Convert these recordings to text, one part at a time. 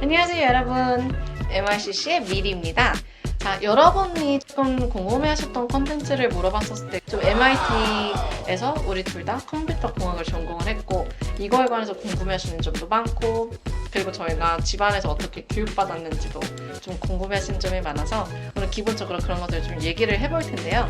안녕하세요 여러분. MRCC의 미리입니다. 자 여러분이 조금 궁금해하셨던 컨텐츠를 물어봤었을 때 좀 MIT에서 우리 둘 다 컴퓨터 공학을 전공을 했고 이거에 관해서 궁금해하시는 점도 많고 그리고 저희가 집안에서 어떻게 교육받았는지도 좀 궁금해하시는 점이 많아서 오늘 기본적으로 그런 것들을 좀 얘기를 해볼 텐데요.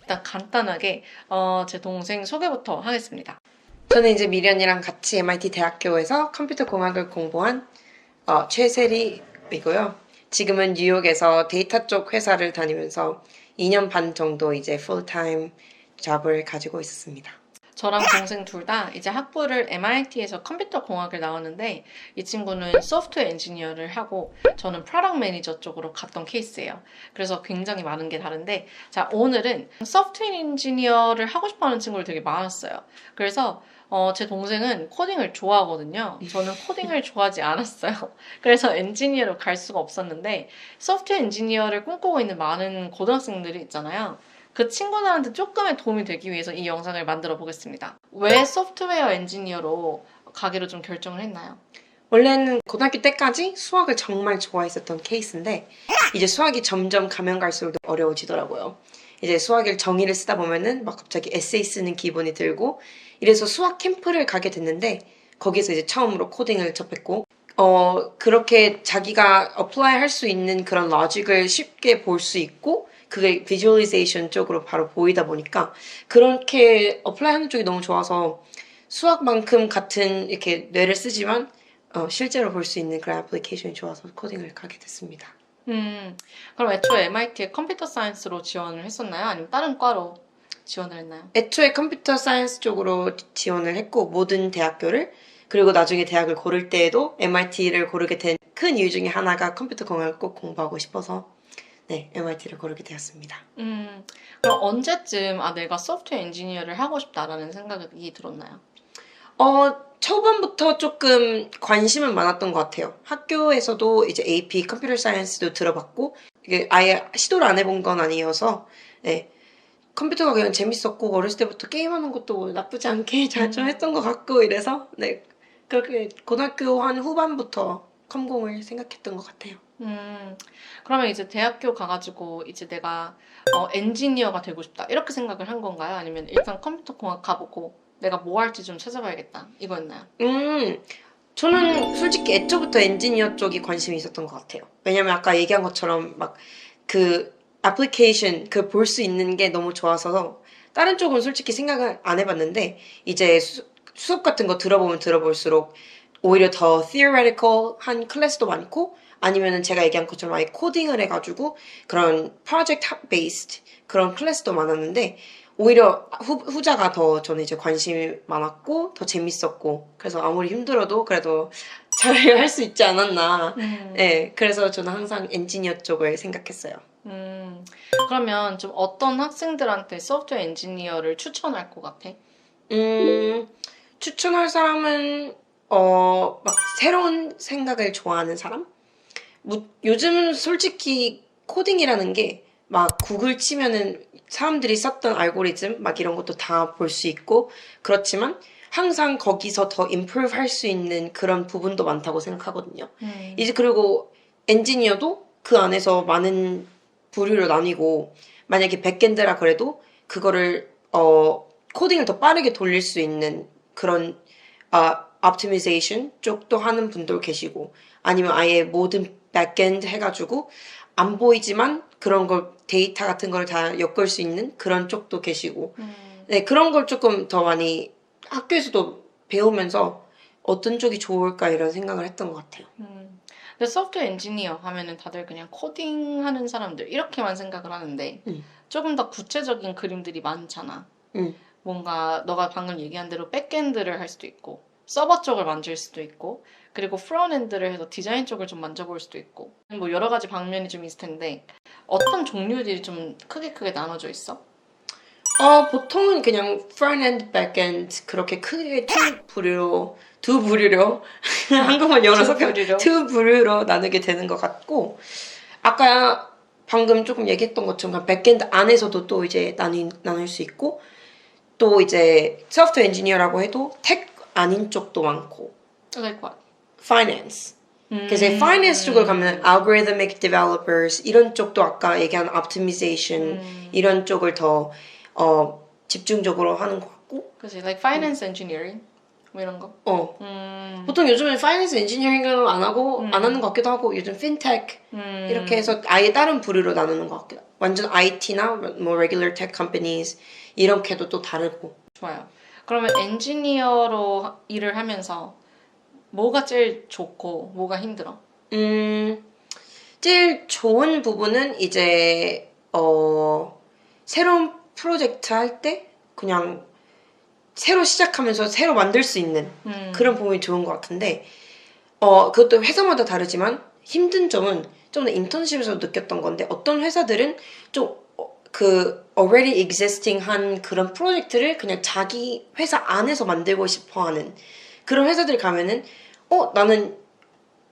일단 간단하게 어, 제 동생 소개부터 하겠습니다 저는 이제 언니랑 같이 MIT 대학교에서 컴퓨터 공학을 공부한 어, 최세리이고요. 지금은 뉴욕에서 데이터 쪽 회사를 다니면서 2년 반 정도 이제 풀타임 잡을 가지고 있었습니다. 저랑 동생 둘 다 이제 학부를 MIT에서 컴퓨터 공학을 나왔는데 이 친구는 소프트웨어 엔지니어를 하고 저는 프로덕트 매니저 쪽으로 갔던 케이스예요. 그래서 굉장히 많은 게 다른데 자 오늘은 소프트웨어 엔지니어를 하고 싶어하는 친구들 되게 많았어요. 그래서 어, 제 동생은 코딩을 좋아하거든요. 저는 코딩을 좋아하지 않았어요. 그래서 엔지니어로 갈 수가 없었는데 소프트웨어 엔지니어를 꿈꾸고 있는 많은 고등학생들이 있잖아요. 그 친구들한테 조금의 도움이 되기 위해서 이 영상을 만들어 보겠습니다. 왜 소프트웨어 엔지니어로 가기로 좀 결정을 했나요? 원래는 고등학교 때까지 수학을 정말 좋아했었던 케이스인데 이제 수학이 점점 가면 갈수록 어려워지더라고요. 이제 수학을 정의를 쓰다 보면은 막 갑자기 에세이 쓰는 기분이 들고 이래서 수학 캠프를 가게 됐는데 거기서 이제 처음으로 코딩을 접했고 어 그렇게 자기가 어플라이 할 수 있는 그런 로직을 쉽게 볼 수 있고 그게 비주얼리제이션 쪽으로 바로 보이다 보니까 그렇게 어플라이 하는 쪽이 너무 좋아서 수학만큼 같은 이렇게 뇌를 쓰지만 어, 실제로 볼 수 있는 그런 애플리케이션이 좋아서 코딩을 가게 됐습니다. 음, 그럼 애초에 MIT에 컴퓨터 사이언스로 지원을 했었나요? 아니면 다른 과로 지원을 했나요? 애초에 컴퓨터 사이언스 쪽으로 지원을 했고 모든 대학교를 그리고 나중에 대학을 고를 때에도 MIT를 고르게 된 큰 이유 중에 하나가 컴퓨터 공학을 꼭 공부하고 싶어서 네 MIT를 고르게 되었습니다. 음, 그럼 언제쯤 아 내가 소프트웨어 엔지니어를 하고 싶다라는 생각이 들었나요? 어 초반부터 조금 관심은 많았던 것 같아요. 학교에서도 이제 AP 컴퓨터 사이언스도 들어봤고 이게 아예 시도를 안 해본 건 아니어서 네. 컴퓨터가 그냥 재밌었고 어렸을 때부터 게임하는 것도 나쁘지 않게 잘좀 했던 것 같고 이래서 네 그렇게 고등학교 한 후반부터 컴공을 생각했던 것 같아요. 음, 그러면 이제 대학교 가가지고 이제 내가 어, 엔지니어가 되고 싶다 이렇게 생각을 한 건가요? 아니면 일단 컴퓨터 공학 가보고 내가 뭐 할지 좀 찾아봐야겠다 이거였나요? 음, 저는 솔직히 애초부터 엔지니어 쪽이 관심이 있었던 것 같아요. 왜냐면 아까 얘기한 것처럼 막 그 애플리케이션 그 볼 수 있는 게 너무 좋아서 다른 쪽은 솔직히 생각을 안 해봤는데 이제 수, 수업 같은 거 들어보면 들어볼수록 오히려 더 theoretical 한 클래스도 많고 아니면은 제가 얘기한 것처럼 아예 코딩을 해가지고 그런 project based 그런 클래스도 많았는데 오히려 후, 후자가 더 저는 이제 관심이 많았고 더 재밌었고 그래서 아무리 힘들어도 그래도 잘 할 수 있지 않았나. 음, 네 그래서 저는 항상 엔지니어 쪽을 생각했어요. 음, 그러면 좀 어떤 학생들한테 소프트웨어 엔지니어를 추천할 것 같아? 음 추천할 사람은 어 막 새로운 생각을 좋아하는 사람? 뭐, 요즘은 솔직히 코딩이라는 게 막 구글 치면은 사람들이 썼던 알고리즘 막 이런 것도 다 볼 수 있고 그렇지만 항상 거기서 더 improve 할 수 있는 그런 부분도 많다고 생각하거든요. 음, 이제 그리고 엔지니어도 그 안에서 많은 부류로 나뉘고 만약에 백엔드라 그래도 그거를 어 코딩을 더 빠르게 돌릴 수 있는 그런 아 optimization 쪽도 하는 분도 계시고 아니면 아예 모든 백엔드 해가지고 안 보이지만 그런 걸 데이터 같은 걸 다 엮을 수 있는 그런 쪽도 계시고 음, 네 그런 걸 조금 더 많이 학교에서도 배우면서 어떤 쪽이 좋을까 이런 생각을 했던 것 같아요. 음. 근데 소프트웨어 엔지니어 하면은 다들 그냥 코딩하는 사람들 이렇게만 생각을 하는데 음. 조금 더 구체적인 그림들이 많잖아. 음. 뭔가 너가 방금 얘기한 대로 백엔드를 할 수도 있고 서버 쪽을 만질 수도 있고 그리고 프론엔드를 해서 디자인 쪽을 좀 만져볼 수도 있고 뭐 여러 가지 방면이 좀 있을 텐데 어떤 종류들이 좀 크게 크게 나눠져 있어? 어, 보통은 그냥 front end, back end 그렇게 크게 두 부류로 두 부류로 한국말 영어로 두 섞여? 두 부류로 나누게 되는 것 같고 아까 방금 조금 얘기했던 것처럼 백엔드 안에서도 또 이제 나뉘, 나눌 수 있고 또 이제 소프트웨어 엔지니어라고 해도 텍 아닌 쪽도 많고 Like what? finance 그래서 finance 쪽으로 가면 algorithmic developers 이런 쪽도 아까 얘기한 optimization 이런 쪽을 더 어, 집중적으로 하는 것 같고 그치, like finance engineering 뭐 이런 거. 어 음, 보통 요즘은 finance engineering을 안 하고 안 하는 것 같기도 하고 요즘 fintech 음, 이렇게 해서 아예 다른 부류로 나누는 것 같기도 완전 IT나 뭐 regular tech companies 이렇게도 또 다르고 좋아요. 그러면 엔지니어로 하- 일을 하면서 뭐가 제일 좋고 뭐가 힘들어? 음, 제일 좋은 부분은 이제 어 새로운 프로젝트 할 때 그냥 새로 시작하면서 새로 만들 수 있는 음, 그런 부분이 좋은 것 같은데 어 그것도 회사마다 다르지만 힘든 점은 좀더 인턴십에서 느꼈던 건데 어떤 회사들은 좀 그 already existing 한 그런 프로젝트를 그냥 자기 회사 안에서 만들고 싶어 하는 그런 회사들 가면은 어 나는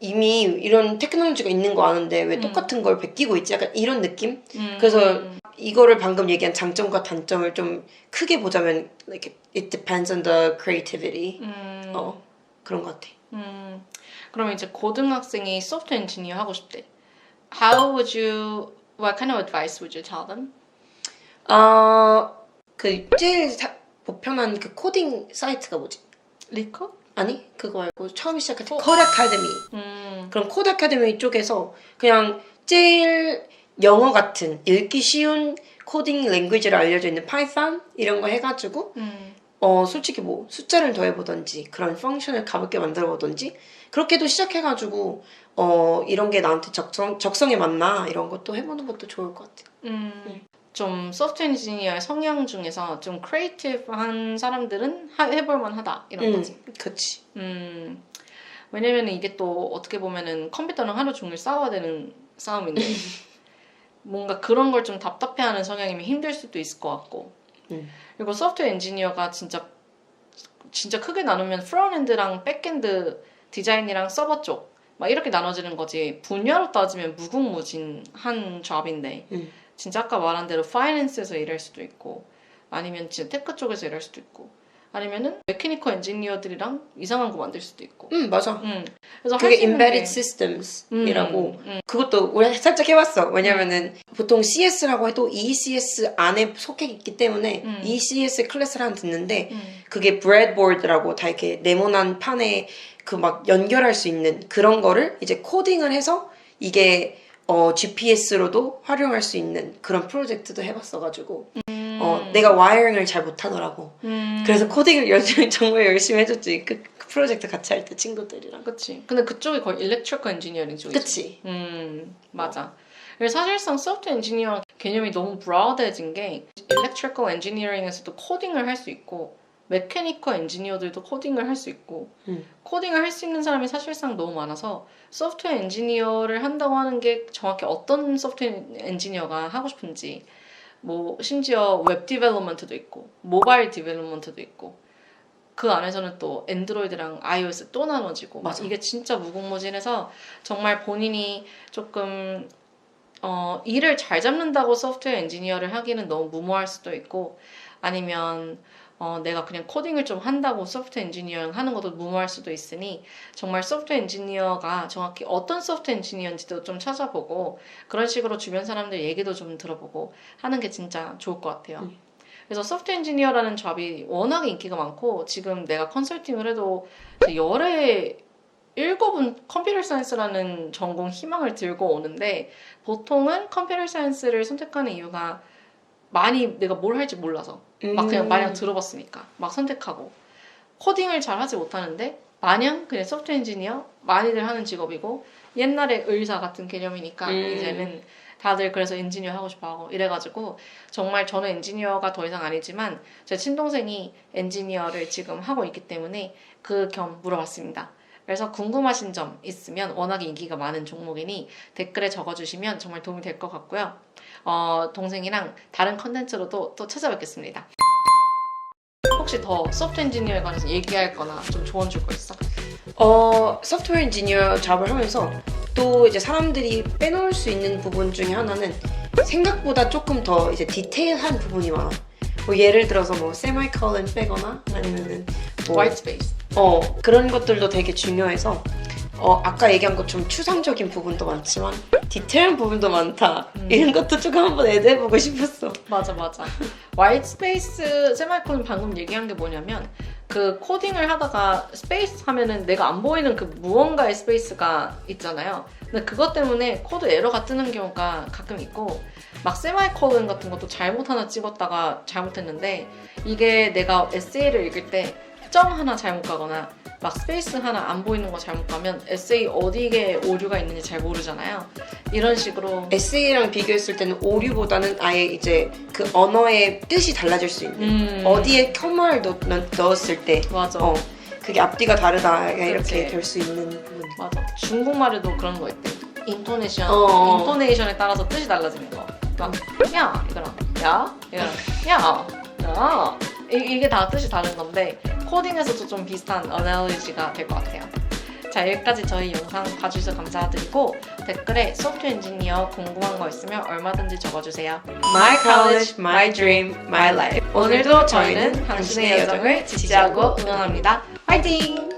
이미 이런 테크놀로지가 있는 거 아는데 왜 똑같은 걸 베끼고 있지? 약간 이런 느낌? 음, 그래서 이거를 방금 얘기한 장점과 단점을 좀 크게 보자면 like it depends on the creativity. 음, 어 그런 것 같아. 음, 그러면 이제 고등학생이 소프트웨어 엔지니어 하고 싶대. How would you, what kind of advice would you tell them? 아그 제일 사- 보편한 그 코딩 사이트가 뭐지? 리커? 아니 그거 말고 처음 시작할 때 코드 아카데미. 음, 그럼 코드 아카데미 쪽에서 그냥 제일 영어 같은 읽기 쉬운 코딩 랭귀지로 알려져 있는 파이썬 이런 거 해가지고 음, 어 솔직히 뭐 숫자를 더해보던지 그런 펑션을 가볍게 만들어보던지 그렇게도 시작해가지고 어 이런 게 나한테 적성 적성에 맞나 이런 것도 해보는 것도 좋을 것 같아. 음. 좀 소프트웨어 엔지니어의 성향 중에서 좀 크리에이티브한 사람들은 하- 해볼 만 하다 이런 음, 거지. 그치. 음, 왜냐면 이게 또 어떻게 보면은 컴퓨터랑 하루 종일 싸워야 되는 싸움인데 뭔가 그런 걸 좀 답답해하는 성향이면 힘들 수도 있을 것 같고 음. 그리고 소프트웨어 엔지니어가 진짜 진짜 크게 나누면 프론엔드랑 백엔드 디자인이랑 서버 쪽 막 이렇게 나눠지는 거지 분야로 따지면 무궁무진한 잡인데 음. 진짜 아까 말한 대로 파이낸스에서 일할 수도 있고 아니면 진짜 테크 쪽에서 일할 수도 있고 아니면은 메케니컬 엔지니어들이랑 이상한 거 만들 수도 있고 음 맞아. 음. 그래서 그게 embedded 게- systems이라고 음, 음, 그것도 우리 살짝 해봤어. 왜냐면은 보통 CS라고 해도 ECS 안에 속해 있기 때문에 음. ECS 클래스를 하나 듣는데 음. 그게 브레드보드라고 다 이렇게 네모난 판에 그 막 연결할 수 있는 그런 거를 이제 코딩을 해서 이게 어, GPS로도 활용할 수 있는 그런 프로젝트도 해봤어가지고 어, 내가 와이어링을 잘 못하더라고. 음. 그래서 코딩을 열심히 정말 열심히 해줬지. 그, 그 프로젝트 같이 할 때 친구들이랑. 그치. 근데 그쪽이 거의 일렉트리컬 엔지니어링 쪽이지. 그치? 음, 맞아. 그래서 사실상 소프트웨어 엔지니어 개념이 너무 브라우드해진 게 일렉트리컬 엔지니어링에서도 코딩을 할 수 있고 메케니컬 엔지니어들도 코딩을 할 수 있고 음. 코딩을 할 수 있는 사람이 사실상 너무 많아서 소프트웨어 엔지니어를 한다고 하는 게 정확히 어떤 소프트웨어 엔지니어가 하고 싶은지 뭐 심지어 웹 디벨롭먼트도 있고 모바일 디벨롭먼트도 있고 그 안에서는 또 엔드로이드랑 iOS 또 나눠지고 막 맞아. 이게 진짜 무궁무진해서 정말 본인이 조금 어, 일을 잘 잡는다고 소프트웨어 엔지니어를 하기는 너무 무모할 수도 있고 아니면 어, 내가 그냥 코딩을 좀 한다고 소프트웨어 엔지니어링 하는 것도 무모할 수도 있으니 정말 소프트웨어 엔지니어가 정확히 어떤 소프트웨어 엔지니어인지도 좀 찾아보고 그런 식으로 주변 사람들 얘기도 좀 들어보고 하는 게 진짜 좋을 것 같아요. 그래서 소프트웨어 엔지니어라는 잡이 워낙에 인기가 많고 지금 내가 컨설팅을 해도 열에 일곱은 컴퓨터 사이언스라는 전공 희망을 들고 오는데 보통은 컴퓨터 사이언스를 선택하는 이유가 많이 내가 뭘 할지 몰라서 막 그냥 음. 마냥 들어봤으니까 막 선택하고 코딩을 잘 하지 못하는데 마냥 그냥 소프트웨어 엔지니어 많이들 하는 직업이고 옛날에 의사 같은 개념이니까 음. 이제는 다들 그래서 엔지니어 하고 싶어 하고 이래가지고 정말 저는 엔지니어가 더 이상 아니지만 제 친동생이 엔지니어를 지금 하고 있기 때문에 그 겸 물어봤습니다. 그래서 궁금하신 점 있으면 워낙에 인기가 많은 종목이니 댓글에 적어주시면 정말 도움이 될 것 같고요. 어, 동생이랑 다른 컨텐츠로도 또 찾아뵙겠습니다. 혹시 더 소프트 엔지니어에 관해서 얘기할 거나 좀 조언 줄 거 있어? 어, 소프트웨어 엔지니어 잡을 하면서 또 이제 사람들이 빼놓을 수 있는 부분 중에 하나는 생각보다 조금 더 이제 디테일한 부분이 많아. 뭐 예를 들어서 뭐 세마이컬은 빼거나 아니면은 뭐 화이트 스페이스. 어, 그런 것들도 되게 중요해서 어, 아까 얘기한 것처럼 추상적인 부분도 많지만 디테일한 부분도 많다. 음. 이런 것도 조금 한번 애대해보고 싶었어. 맞아 맞아. 화이트 스페이스 세마이콘은 방금 얘기한 게 뭐냐면 그 코딩을 하다가 스페이스 하면은 내가 안 보이는 그 무언가의 스페이스가 있잖아요. 근데 그것 때문에 코드 에러가 뜨는 경우가 가끔 있고 막 세마이콜론 같은 것도 잘못 하나 찍었다가 잘못했는데 이게 내가 에세이를 읽을 때 점 하나 잘못 가거나 막 스페이스 하나 안 보이는 거 잘못 가면 에세이 어디에 오류가 있는지 잘 모르잖아요. 이런 식으로 에세이랑 비교했을 때는 오류보다는 아예 이제 그 언어의 뜻이 달라질 수 있는 음, 어디에 커마를 넣, 넣었을 때 맞아. 어, 그게 앞뒤가 다르다 이렇게 그치. 될수 있는 부분. 맞아. 중국말에도 그런 거 있대. 인토네이션, 어. 인토네이션에 따라서 뜻이 달라지는 거. 막, 야, 이거랑, 야, 이거랑, 야, 야. 이, 이게 다 뜻이 다른 건데, 코딩에서도 좀 비슷한 어나로지가 될 것 같아요. 자, 여기까지 저희 영상 봐주셔서 감사드리고, 댓글에 소프트웨어 엔지니어 궁금한 거 있으면 얼마든지 적어주세요. My college, my dream, my life. 오늘도 저희는 당신의 여정을 지지하고 응원합니다. 화이팅!